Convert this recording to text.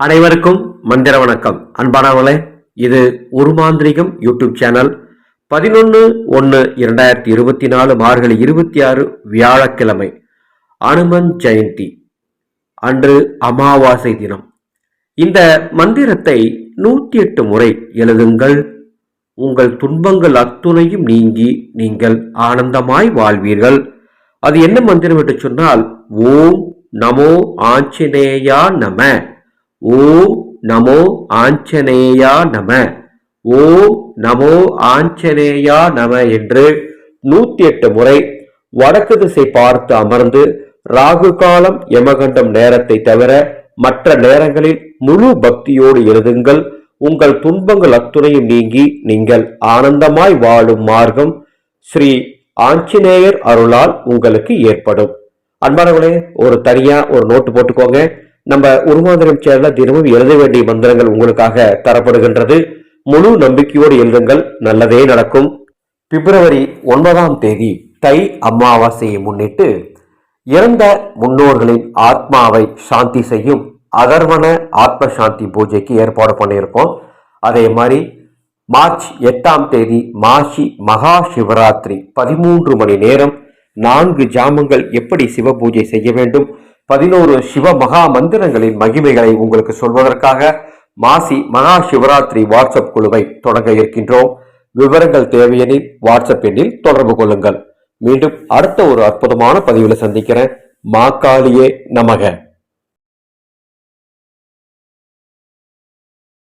அனைவருக்கும் மந்திர வணக்கம். அன்பானவங்களே இது உருமாந்திரிகம் யூடியூப் சேனல். பதினொன்று ஒன்று இரண்டாயிரத்தி இருபத்தி நாலு மார்கழி இருபத்தி ஆறு வியாழக்கிழமை. அனுமன் ஜெயந்தி. அன்று அமாவாசை தினம். இந்த மந்திரத்தை நூற்றி எட்டு முறை எழுதுங்கள். உங்கள் துன்பங்கள் அத்துணையும் நீங்கி நீங்கள் ஆனந்தமாய் வாழ்வீர்கள். அது என்ன மந்திரம் என்று சொன்னால் ஓம் நமோ ஆஞ்சநேயா நம. ஓம் நமோ ஆஞ்சநேயா நம. ஓம் நமோ ஆஞ்சநேயா நம என்று நூத்தி எட்டு முறை வடக்கு திசை பார்த்து அமர்ந்து ராகு காலம் யமகண்டம் நேரத்தை தவிர மற்ற நேரங்களில் முழு பக்தியோடு எழுதுங்கள். உங்கள் துன்பங்கள் அத்துணையும் நீங்கி நீங்கள் ஆனந்தமாய் வாழும் மார்க்கம் ஸ்ரீ ஆஞ்சநேயர் அருளால் உங்களுக்கு ஏற்படும். அன்பானவர்களே ஒரு தனியா ஒரு நோட்டு போட்டுக்கோங்க. நம்ம உருமாந்திரம் சேனல தினமும் எழுத வேண்டிய மந்திரங்கள் உங்களுக்காக தரப்படுகின்றது. முழு நம்பிக்கையோடு எழுதுங்கள். நல்லதே நடக்கும். பிப்ரவரி ஒன்பதாம் தேதி தை அமாவாசையை முன்னிட்டு இறந்த முன்னோர்களின் ஆத்மாவை சாந்தி செய்யும் அகர்வன ஆத்ம சாந்தி பூஜைக்கு ஏற்பாடு பண்ணியிருக்கோம். அதே மாதிரி மார்ச் எட்டாம் தேதி மாசி மகா சிவராத்திரி பதிமூன்று மணி நேரம் நான்கு ஜாமங்கள் எப்படி சிவ பூஜை செய்ய வேண்டும்? பதினோரு சிவ மகா மந்திரங்களின் மகிமைகளை உங்களுக்கு சொல்வதற்காக மாசி மகா சிவராத்திரி வாட்ஸ்அப் குழுவை தொடங்க இருக்கின்றோம். விவரங்கள் தேவையெனில் வாட்ஸ்அப் எண்ணில் தொடர்பு கொள்ளுங்கள். மீண்டும் அடுத்த ஒரு அற்புதமான பதிவில் சந்திக்கிறேன். மாக்காளியே நமக.